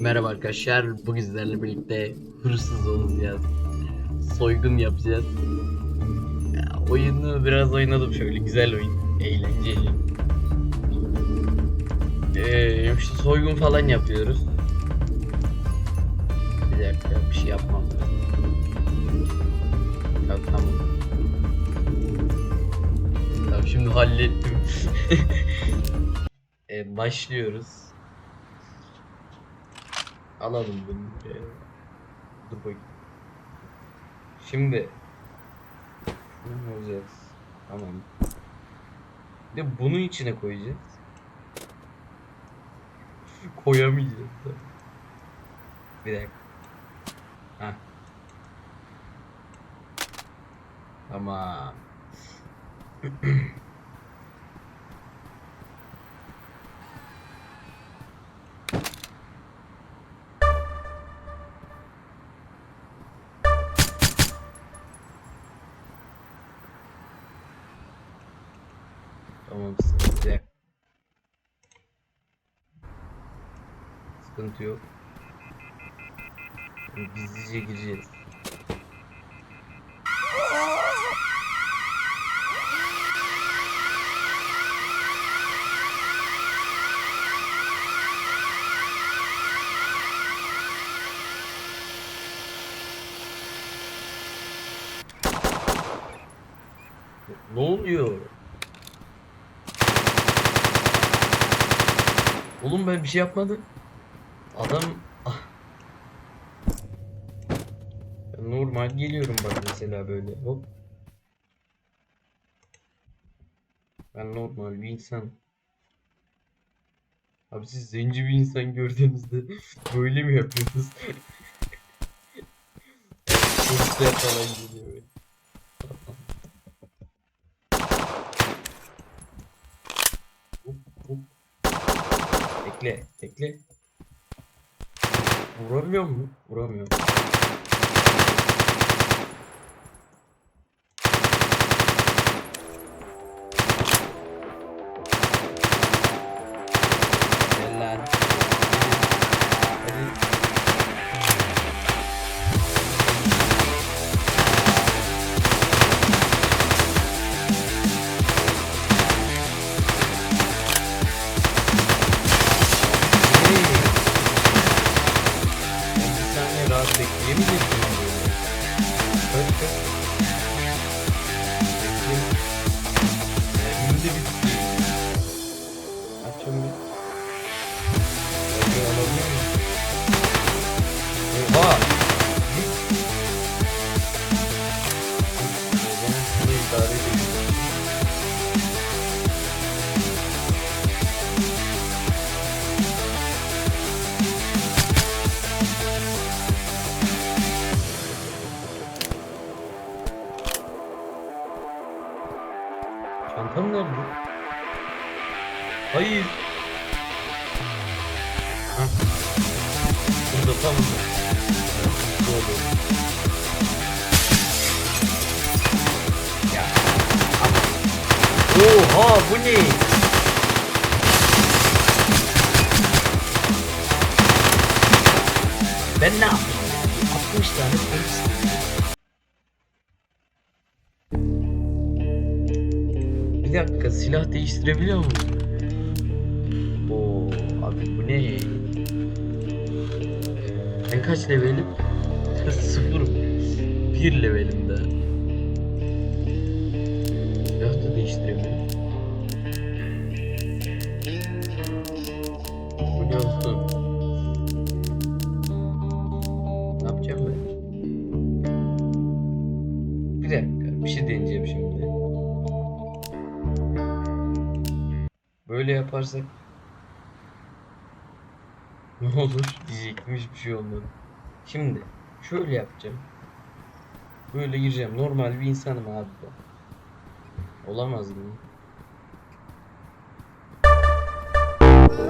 Merhaba arkadaşlar, bugün sizlerle birlikte hırsız olacağız. Soygun yapacağız. Ya, oyunu biraz oynadım şöyle, güzel oyun, eğlenceli. Ee, işte soygun falan yapıyoruz. Bir dakika, bir şey yapmam lazım. Ya, tamam. Tamam, şimdi hallettim. Ee, başlıyoruz. Alalım bunu. buraya. Dur. Şimdi ne olacağız? Tamam. De bunu içine koyacağız. Koyamayacağız. da. Bir dakika. Heh. Tamam. Tamam sıkıntı yok. Sıkıntı yok. Gizlice gireceğiz. Ne oluyor? Oğlum ben bir şey yapmadım. Adam Ah. Normal geliyorum bak mesela böyle hop. Ben normal bir insan. Abi siz zenci bir insan gördüğünüzde böyle mi yapıyorsunuz? Polisler falan geliyor böyle. Hop hop. Bekle, bekle. Vuramıyor mu? Vuramıyor. Bir saniye rahat bekleyemeyecektim ama böyle. Kaç kaç. Bekle. Mermim de bitti. Açın bir. Belki alabiliyor muyum? Oha! Çantam nerede? Hayır. Hah. Burada tam Doğru. Ya. ama- Oha bu ne? Ben ne yapayım? Dakika silah değiştirebiliyor muyum? Oo abi bu ne? Ben kaç levelim? Sıfır. Bir levelim daha. Silah da değiştirebilirim. Yaparsak ne olur diyecektim hiçbir şey olmadı. Şimdi şöyle yapacağım. Böyle gireceğim. Normal bir insanım abi ben. Olamaz mı?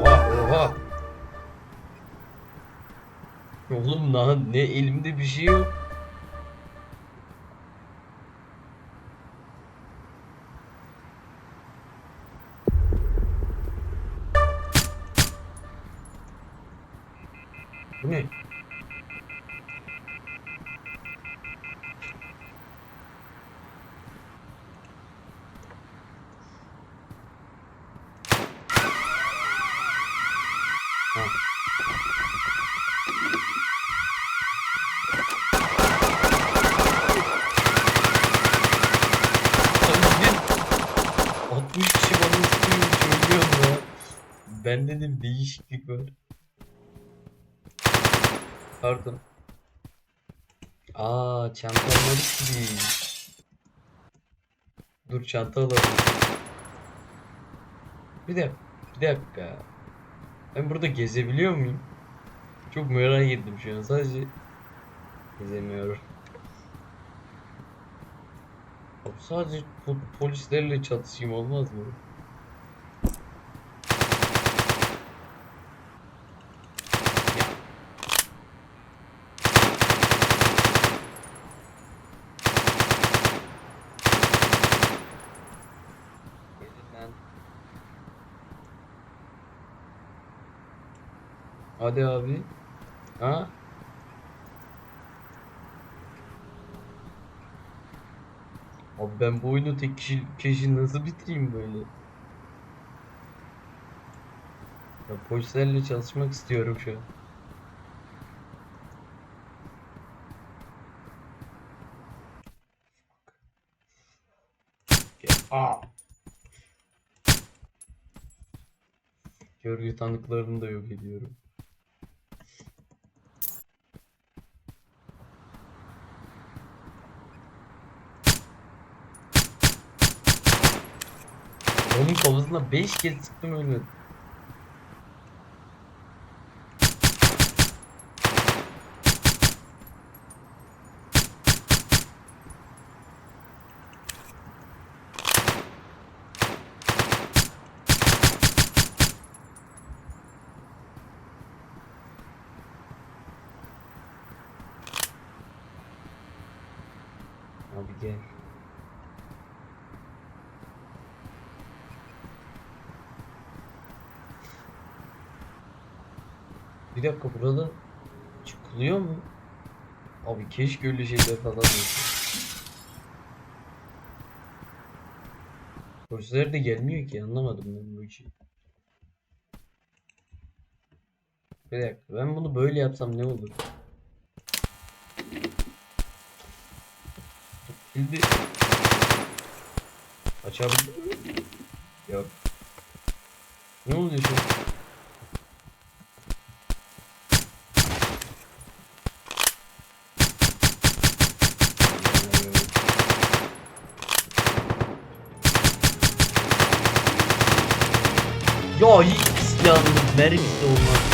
Oha oha. Oğlum lan ne elimde bir şey yok. Söylüyorum ya. Ben dedim değişiklik var. Pardon. Aa çanta almadık ki biz. Dur çanta alalım. Bir dakika. Bir dakika. Ben burada gezebiliyor muyum? Çok merak ettim şu an. Sadece gezemiyorum. Sadece po- polislerle çatışayım olmaz mı? Hadi abi. Ha? Abi ben bu oyunu tek kişi, kişi nasıl bitireyim böyle? Ya polislerle çalışmak istiyorum şu an. Aa. Görgü tanıklarını da yok ediyorum. Kafasına 5 kez sıktım ölmedi. Abi gel. Bir dakika burada çıkılıyor mu? Abi keşke öyle şeyler falan olsa. Polisler de gelmiyor ki anlamadım ben bu işi. Bir dakika ben bunu böyle yapsam ne olur? Şimdi açabildim mi? Yok. Ne oluyor şu Ya hiç silahın mermisi olmaz.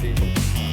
Thursday.